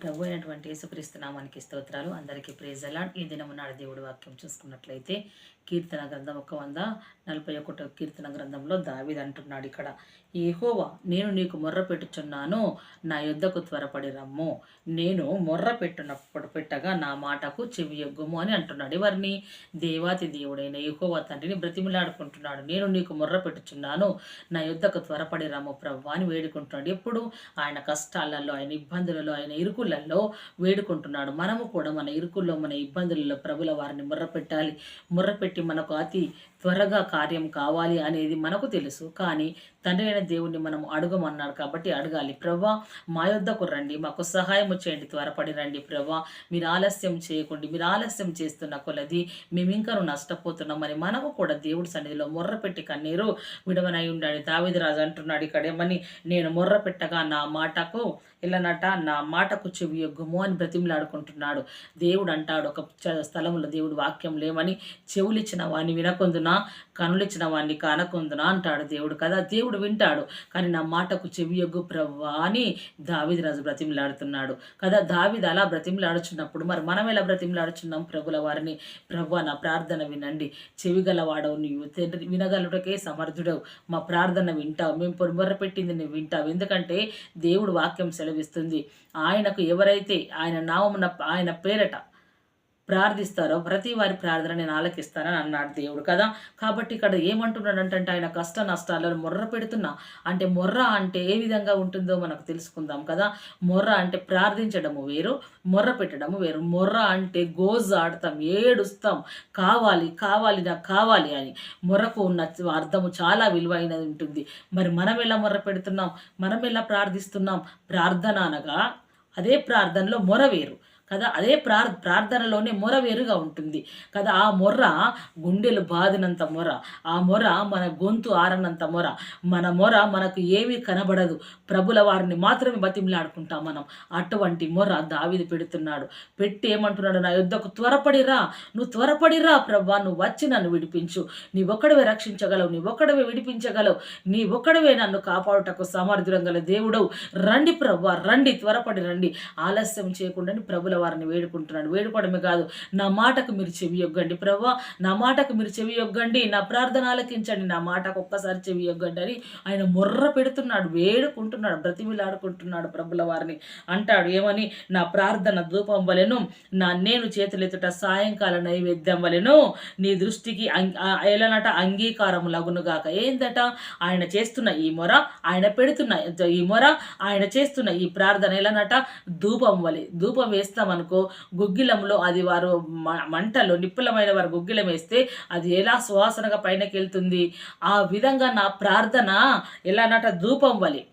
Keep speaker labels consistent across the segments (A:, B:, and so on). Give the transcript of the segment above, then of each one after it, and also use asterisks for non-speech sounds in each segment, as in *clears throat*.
A: ప్రభు అయినటువంటి యేసుక్రీస్తు నామానికి స్తోత్రాలు. అందరికీ ప్రేజ్ అలాడ్ ఈ దినము నాడు దేవుడి వాక్యం చూసుకున్నట్లయితే కీర్తన గ్రంథం ఒక వంద నలభై ఒకటో కీర్తన గ్రంథంలో దావిది అంటున్నాడు ఇక్కడ ఏహోవా నేను నీకు మొర్ర పెట్టుచున్నాను నా యుద్ధకు త్వరపడి రమ్ము. నేను మొర్ర పెట్టునప్పుడు పెట్టగా నా మాటకు చెవి ఎగ్గుము అని అంటున్నాడు. ఎవరిని? దేవాతి దేవుడైన ఏహోవా తండ్రిని బ్రతిమిలాడుకుంటున్నాడు. నేను నీకు మొర్ర పెట్టుచున్నాను నా యుద్ధకు త్వరపడి రమ్ము ప్రభు అని వేడుకుంటున్నాడు. ఎప్పుడు? ఆయన కష్టాలలో ఆయన ఇబ్బందులలో ఆయన ఇరుకులలో వేడుకుంటున్నాడు. మనము కూడా మన ఇరుకుల్లో మన ఇబ్బందులలో ప్రభుల వారిని ముర్ర పెట్టాలి మనకు అతి త్వరగా కార్యం కావాలి అనేది మనకు తెలుసు. కానీ తండ్రి అయిన దేవుణ్ణి మనం అడగమన్నాడు కాబట్టి అడగాలి. ప్రభా మా యొద్దకు రండి. మాకు సహాయం చేయండి. త్వరపడి రండి ప్రభా. మీరు ఆలస్యం చేయకండి. మీరు ఆలస్యం చేస్తున్న కొలది మేము ఇంకా నష్టపోతున్నామని మనము కూడా దేవుడి సన్నిధిలో మొర్ర పెట్టి కన్నీరు విడవనై ఉండాలి దావిది రాజు అంటున్నాడు ఇక్కడేమని నేను ముర్ర పెట్టగా నా మాటకు ఇల్లనట నా మాటకు చెవి యొగ్గము అని బ్రతిమలాడుకుంటున్నాడు. దేవుడు అంటాడు ఒక చ- స్థలంలో దేవుడు వాక్యం లేమని చెవులిచ్చిన వాడిని వినకొందునా? కనులిచ్చిన వాడిని కానకుందునా? అంటాడు దేవుడు. కదా దేవుడు వింటాడు. కానీ నా మాటకు చెవియొగ్గు ప్రవ్వా అని దావిది రాజు బ్రతిమలాడుతున్నాడు. కదా దావిది అలా బ్రతిమలాడుచున్నప్పుడు మరి మనం ఎలా బ్రతిమలాడుచున్నాం? ప్రభుల వారిని ప్రవ్వా నా ప్రార్థన వినండి. చెవి గలవాడవు నీవు తండ్రి వినగలుటకే సమర్థుడవు. మా ప్రార్థన వింటావు. మేము పొరుమొర్ర పెట్టింది నువ్వు వింటావు. ఎందుకంటే దేవుడు వాక్యం సెలవిస్తుంది. ఆయనకు ఎవరైతే ఆయన నామమున ఆయన పేరట ప్రార్థిస్తారో ప్రతి వారి ప్రార్థన నేను ఆలకిస్తానని అన్నాడు దేవుడు కదా. కాబట్టి ఇక్కడ ఏమంటున్నాడంటే ఆయన కష్ట నష్టాలను మొర్ర పెడుతున్నా. అంటే మొర్ర అంటే ఏ విధంగా ఉంటుందో మనకు తెలుసుకుందాం కదా. మొర్ర అంటే ప్రార్థించడము వేరు మొర్ర పెట్టడము వేరు. మొర్ర అంటే గోజ్ ఆడతాం ఏడుస్తాం. కావాలి కావాలి నాకు కావాలి అని. మొర్రకు ఉన్న అర్థము చాలా విలువైనది ఉంటుంది. మరి మనం ఎలా మొర్ర పెడుతున్నాం? మనం ఎలా ప్రార్థిస్తున్నాం? ప్రార్థన అనగా అదే ప్రార్థనలో మొర వేరు. కదా? అదే ప్రార్ ప్రార్థనలోనే మొర వేరుగా ఉంటుంది. కదా? ఆ మొర్ర గుండెలు బాదినంత మొర ఆ మొర మన గొంతు ఆరనంత మొర. మన మొర మనకు ఏమీ కనబడదు. ప్రభుల వారిని మాత్రమే బతిమలాడుకుంటాం మనం. అటువంటి మొర దావిది పెడుతున్నాడు. పెట్టి ఏమంటున్నాడు నా యుద్ధకు త్వరపడిరా. నువ్వు త్వరపడిరా ప్రభా. నువ్వు వచ్చి నన్ను విడిపించు. నీ ఒక్కడవే రక్షించగలవు. నీ ఒక్కడవే విడిపించగలవు. నీ ఒక్కడవే నన్ను కాపాడుటకు సమర్థుడం గల రండి ప్రభా. రండి. త్వరపడి రండి. ఆలస్యం చేయకుండా ప్రభుల వారిని వేడుకుంటున్నాడు. వేడుకోవడమే కాదు నా మాటకు మీరు చెవి యొగ్గండి ప్రభా నా మాటకు మీరు చెవి యొగ్గండి నా ప్రార్థన ఆలకించండి నా మాటకు ఒక్కసారి చెవి యొగ్గండి అని ఆయన మొర్ర పెడుతున్నాడు. వేడుకుంటున్నాడు. బ్రతిమిలాడుకుంటున్నాడు ప్రభుల వారిని. అంటాడు ఏమని? నా ప్రార్థన ధూపం వలెను నా నేను చేతులెత్తుట సాయంకాల నైవేద్యం వలెను నీ దృష్టికి ఎలానట అంగీకారం లగునుగాక ఏందట? ఆయన చేస్తున్న ఈ మొర ఆయన పెడుతున్న ఈ మొర ఆయన చేస్తున్న ఈ ప్రార్థన ఎలానట ధూపం వలె ధూపం అనుకో గుగ్గిలంలో అది వారు మ- మంటలో నిప్పులమైన వారు గుగ్గిలం వేస్తే అది ఎలా సువాసనగా పైనకి వెళ్తుంది ఆ విధంగా నా ప్రార్థన ఎలా నాట ధూపం వలి.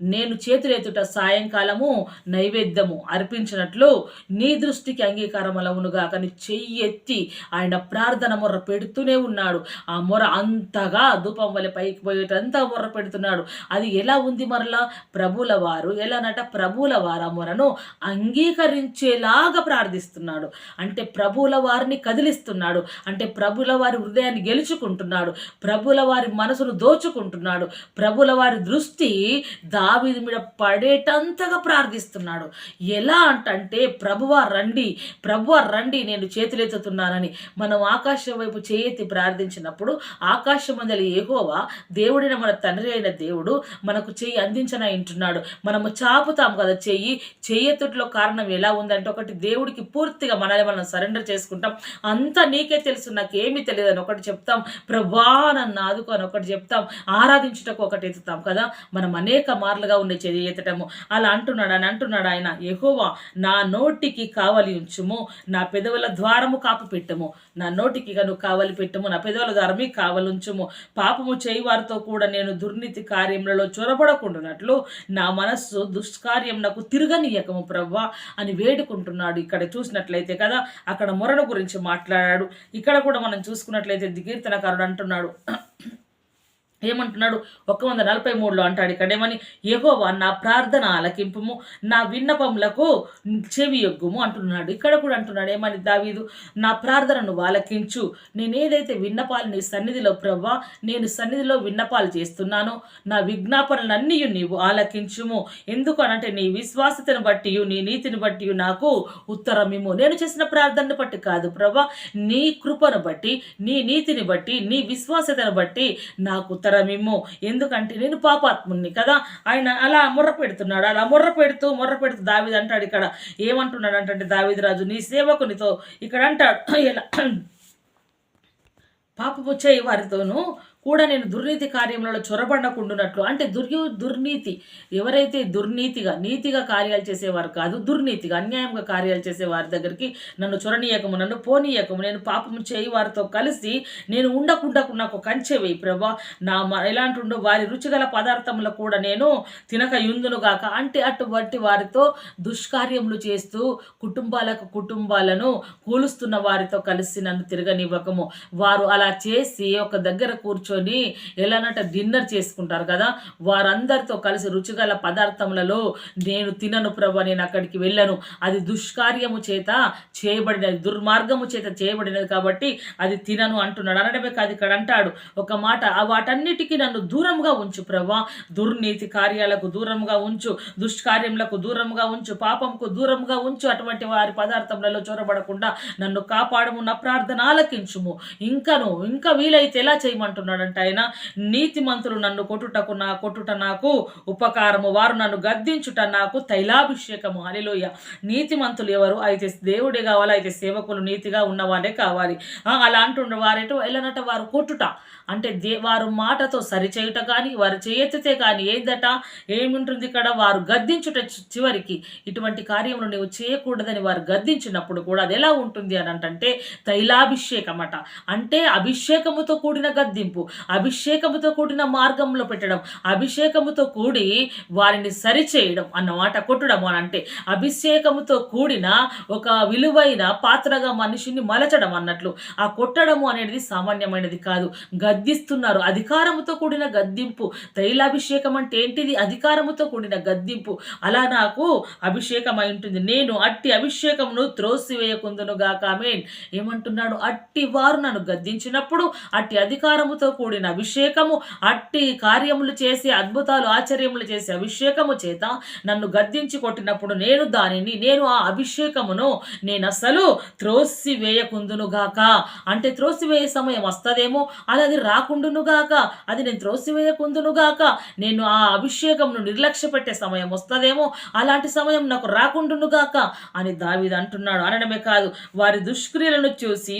A: నేను చేతులెత్తుట సాయంకాలము నైవేద్యము అర్పించినట్లు నీ దృష్టికి అంగీకారమలవునుగా కానీ చెయ్యి ఎత్తి ఆయన ప్రార్థన మొర్ర పెడుతూనే ఉన్నాడు. ఆ మొర అంతగా ధూపం వల్ల పైకి పోయేటంతా మొర్ర పెడుతున్నాడు. అది ఎలా ఉంది మరలా? ప్రభుల వారు ఎలానట ప్రభుల వారు ఆ మొరను అంగీకరించేలాగా ప్రార్థిస్తున్నాడు. అంటే ప్రభుల వారిని కదిలిస్తున్నాడు. అంటే ప్రభుల వారి హృదయాన్ని గెలుచుకుంటున్నాడు. ప్రభుల వారి మనసును దోచుకుంటున్నాడు. ప్రభుల వారి దృష్టి దావీదు మీద పడేటంతగా ప్రార్థిస్తున్నాడు. ఎలా అంటే ప్రభువ రండి ప్రభువ రండి నేను చేతులెత్తుతున్నానని మనం ఆకాశం వైపు చేయెత్తి ప్రార్థించినప్పుడు ఆకాశం మందలి ఏహోవా దేవుడైన మన తండ్రి అయిన దేవుడు మనకు చెయ్యి అందించన ఇంటున్నాడు. మనము చాపుతాం కదా చెయ్యి చేయెత్తుట్లో కారణం ఎలా ఉందంటే ఒకటి దేవుడికి పూర్తిగా మనల్ని మనం సరెండర్ చేసుకుంటాం. అంతా నీకే తెలుసు నాకేమీ తెలియదు అని ఒకటి చెప్తాం. ప్రభా నన్ను ఆదుకో అని ఒకటి చెప్తాం. ఆరాధించుటకు ఒకటి ఎత్తుతాం కదా. మనం అనేక మార్లు ఉండే చెయ్యి ఎత్తటము అలా అంటున్నాడు అని అంటున్నాడు ఆయన ఎహోవా నా నోటికి కావలి ఉంచుము నా పెదవుల ద్వారము కాపు పెట్టము. నా నోటికి కను కావలి పెట్టము నా పెదవుల ద్వారమే కావలి ఉంచుము. పాపము చేయివారితో కూడా నేను దుర్నీతి కార్యములలో చొరబడకుండానట్లు నా మనస్సు దుష్కార్యం నాకు తిరగనీయకము ప్రవ్వా అని వేడుకుంటున్నాడు ఇక్కడ చూసినట్లయితే కదా. అక్కడ మొరణ గురించి మాట్లాడాడు. ఇక్కడ కూడా మనం చూసుకున్నట్లయితే కీర్తనకారుడు అంటున్నాడు. ఏమంటున్నాడు? ఒక వంద నలభై మూడులో అంటాడు ఇక్కడ ఏమని యహోవా నా ప్రార్థన ఆలకింపుము నా విన్నపములకు చెవి యొగ్గుము అంటున్నాడు. ఇక్కడ కూడా అంటున్నాడు ఏమని దావీదు? నా ప్రార్థనను ఆలకించు. నేను ఏదైతే విన్నపాలు నీ సన్నిధిలో ప్రభా నేను సన్నిధిలో విన్నపాలు చేస్తున్నానో నా విజ్ఞాపనలన్నీ నీవు ఆలకించుము. ఎందుకు అనంటే నీ విశ్వాసతను బట్టి నీ నీతిని బట్టి నాకు ఉత్తరమిము నేను చేసిన ప్రార్థనను బట్టి కాదు ప్రభా నీ కృపను బట్టి నీ నీతిని బట్టి నీ విశ్వాసతను బట్టి నాకు ఉత్తరమిమ్ము ఎందుకంటే నేను పాపాత్ముని కదా. ఆయన అలా ముర్ర పెడుతున్నాడు. అలా ముర్ర పెడుతూ ముర్ర పెడుతూ దావిది అంటాడు ఇక్కడ. ఏమంటున్నాడు అంటే దావిది రాజు నీ సేవకునితో ఇక్కడ అంటాడు. *clears throat* ఎలా *clears throat* పాపము చేయి వారితోనూ కూడా నేను దుర్నీతి కార్యములలో చొరబడకుండునట్లు. అంటే దుర్యు దుర్నీతి. ఎవరైతే దుర్నీతిగా నీతిగా కార్యాలు చేసేవారు కాదు దుర్నీతిగా అన్యాయంగా కార్యాలు చేసే వారి దగ్గరికి నన్ను చొరనీయకము నన్ను పోనీయకము నేను పాపము చేయి వారితో కలిసి నేను ఉండకుండా నాకు కంచె వేయి ప్రభా. నా ఎలాంటి ఉండో వారి రుచిగల పదార్థములు కూడా నేను తినక యుందునుగాక అంటే అటువంటి వారితో దుష్కార్యములు చేస్తూ కుటుంబాలకు కుటుంబాలను కూలుస్తున్న వారితో కలిసి నన్ను తిరగనివ్వకము. వారు అలా చేసి ఒక దగ్గర కూర్చొని ఎలానంటే డిన్నర్ చేసుకుంటారు కదా వారందరితో కలిసి రుచిగల పదార్థములలో నేను తినను ప్రభా నేను అక్కడికి వెళ్ళను. అది దుష్కార్యము చేత చేయబడినది దుర్మార్గము చేత చేయబడినది కాబట్టి అది తినను అంటున్నాడు. అనడమే కాదు ఇక్కడ అంటాడు ఒక మాట వాటన్నిటికీ నన్ను దూరంగా ఉంచు ప్రభా. దుర్నీతి కార్యాలకు దూరంగా ఉంచు దుష్కార్యములకు దూరంగా ఉంచు పాపంకు దూరంగా ఉంచు. అటువంటి వారి పదార్థములలో చొరబడకుండా నన్ను కాపాడము నా ప్రార్థన ఆలకించుము. ఇంకను ఇంకా వీలైతే ఎలా చేయమంటున్నాడు అంటున్నాడంటే ఆయన నీతిమంతులు నన్ను కొట్టుటకు నా కొట్టుట నాకు ఉపకారము. వారు నన్ను గద్దించుట నాకు తైలాభిషేకము. అలిలోయ నీతిమంతులు ఎవరు? అయితే దేవుడే కావాలి అయితే సేవకులు నీతిగా ఉన్నవారే కావాలి. అలా అంటుండ వారేటో ఎలానట వారు కొట్టుట. అంటే దే వారు మాటతో సరిచేయుట కానీ వారు చేయెత్తితే కానీ ఏందట? ఏముంటుంది ఇక్కడ? వారు గద్దించుట చి- చివరికి ఇటువంటి కార్యములు నీవు చేయకూడదని వారు గద్దించినప్పుడు కూడా అది ఎలా ఉంటుంది అని అంటే తైలాభిషేకం అట అంటే అభిషేకముతో కూడిన గద్దింపు. అభిషేకముతో కూడిన మార్గంలో పెట్టడం అభిషేకముతో కూడి వారిని సరిచేయడం అన్నమాట కొట్టడం అని అంటే అభిషేకముతో కూడిన ఒక విలువైన పాత్రగా మనిషిని మలచడం అన్నట్లు. ఆ కొట్టడము అనేది సామాన్యమైనది కాదు. గద్దిస్తున్నారు. అధికారముతో కూడిన గద్దింపు. తైలాభిషేకం అంటే ఏంటిది? అధికారముతో కూడిన గద్దింపు. అలా నాకు అభిషేకం అయి ఉంటుంది. నేను అట్టి అభిషేకమును త్రోసివేయకుందునుగాక. మేన్ ఏమంటున్నాడు? అట్టి వారు నన్ను గద్దించినప్పుడు అట్టి అధికారముతో కూడిన అభిషేకము అట్టి కార్యములు చేసి అద్భుతాలు ఆశ్చర్యములు చేసే అభిషేకము చేత నన్ను గద్దించి కొట్టినప్పుడు నేను దానిని నేను ఆ అభిషేకమును నేను అసలు త్రోసి వేయకుందునుగాక అంటే త్రోసివేయ సమయం వస్తుందేమో అలాగే అది రాకుండునుగాక. అది నేను త్రోసివేయకుందునుగాక. నేను ఆ అభిషేకంను నిర్లక్ష్య పెట్టే సమయం వస్తుందేమో అలాంటి సమయం నాకు రాకుండునుగాక అని దావిది అంటున్నాడు. అనడమే కాదు వారి దుష్క్రియలను చూసి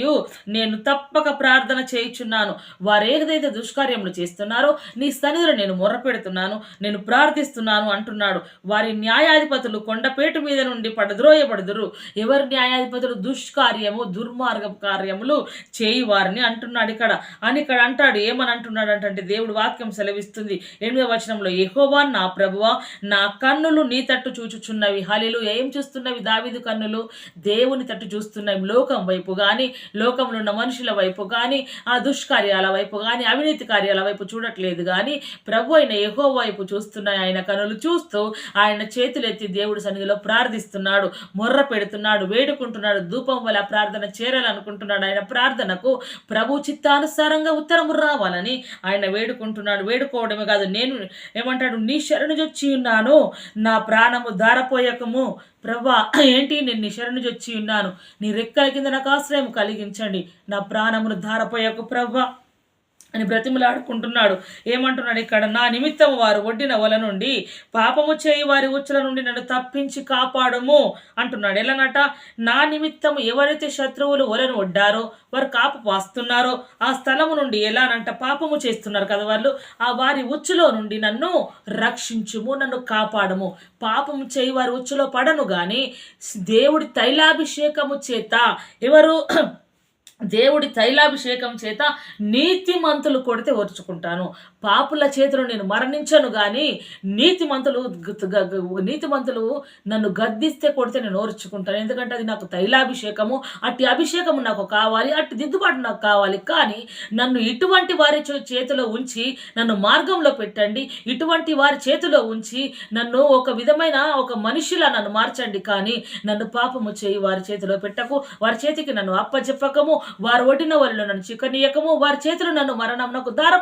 A: నేను తప్పక ప్రార్థన చేయుచున్నాను. వారు ఏదైతే దుష్కార్యములు చేస్తున్నారో నీ సన్నిధిలో నేను మొర్రపెడుతున్నాను నేను ప్రార్థిస్తున్నాను అంటున్నాడు. వారి న్యాయాధిపతులు కొండపేటు మీద నుండి పడద్రోయబడుదురు. ఎవరి న్యాయాధిపతులు? దుష్కార్యము దుర్మార్గ కార్యములు చేయి వారిని అంటున్నాడు ఇక్కడ. అని ఇక్కడ అంటాడు ఏమని అంటున్నాడు అంటే దేవుడు వాక్యం సెలవిస్తుంది. ఎనిమిదవ వచనంలో ఎహోవా నా ప్రభువా నా కన్నులు నీ తట్టు చూచుచున్నవి. హలిలు ఏం చూస్తున్నవి? దావిదు కన్నులు దేవుని తట్టు చూస్తున్నవి. లోకం వైపు కానీ లోకంలో ఉన్న మనుషుల వైపు కానీ ఆ దుష్కార్యాల వైపు కానీ అవినీతి కార్యాల వైపు చూడట్లేదు. కానీ ప్రభు అయిన ఎహో వైపు చూస్తున్నాయి. ఆయన కనులు చూస్తూ ఆయన చేతులెత్తి దేవుడి సన్నిధిలో ప్రార్థిస్తున్నాడు. మొర్ర పెడుతున్నాడు వేడుకుంటున్నాడు ధూపం వల్ల ప్రార్థన చేరాలనుకుంటున్నాడు. ఆయన ప్రార్థనకు ప్రభు చిత్తానుసారంగా ఉత్తరము రావాలని ఆయన వేడుకుంటున్నాడు. వేడుకోవడమే కాదు నేను ఏమంటాడు నీ శరణు జొచ్చి ఉన్నాను. నా ప్రాణము దారపోయకము ప్రభా ఏంటి నేను నీ శరణు జొచ్చి ఉన్నాను? నీ రెక్కల కింద నాకు ఆశ్రయం కలిగించండి. నా ప్రాణమును ధారపోయకు ప్రభా. అని బ్రతిమలాడుకుంటున్నాడు. ఏమంటున్నాడు? ఇక్కడ నా నిమిత్తం వారు ఒడ్డిన వల నుండి పాపము చేయి వారి ఉచ్చుల నుండి నన్ను తప్పించి కాపాడము అంటున్నాడు. ఎలానట? నా నిమిత్తం ఎవరైతే శత్రువులు వలను ఒడ్డారో వారు కాపు వాస్తున్నారో ఆ స్థలము నుండి ఎలానంట పాపము చేస్తున్నారు కదా వాళ్ళు? ఆ వారి ఉచ్చులో నుండి నన్ను రక్షించుము నన్ను కాపాడము. పాపము చేయి వారి ఉచ్చులో పడను కానీ దేవుడి తైలాభిషేకము చేత ఎవరు దేవుడి తైలాభిషేకం చేత నీతిమంతులు కొడితే ఓర్చుకుంటాను. పాపుల చేతిలో నేను మరణించను కానీ నీతిమంతులు నీతిమంతులు నన్ను గద్దిస్తే కొడితే నేను ఓర్చుకుంటాను. ఎందుకంటే అది నాకు తైలాభిషేకము అట్టి అభిషేకము నాకు కావాలి అట్టి దిద్దుబాటు నాకు కావాలి. కానీ నన్ను ఇటువంటి వారి చే- చేతిలో ఉంచి నన్ను మార్గంలో పెట్టండి. ఇటువంటి వారి చేతిలో ఉంచి నన్ను ఒక విధమైన ఒక మనిషిలా నన్ను మార్చండి. కానీ నన్ను పాపము చేయి వారి చేతిలో పెట్టకు. వారి చేతికి నన్ను అప్పచెప్పకము వారు ఒడిన వారిలో నన్ను చిక్కనీయకము వారి చేతులు నన్ను మరణంనకు దార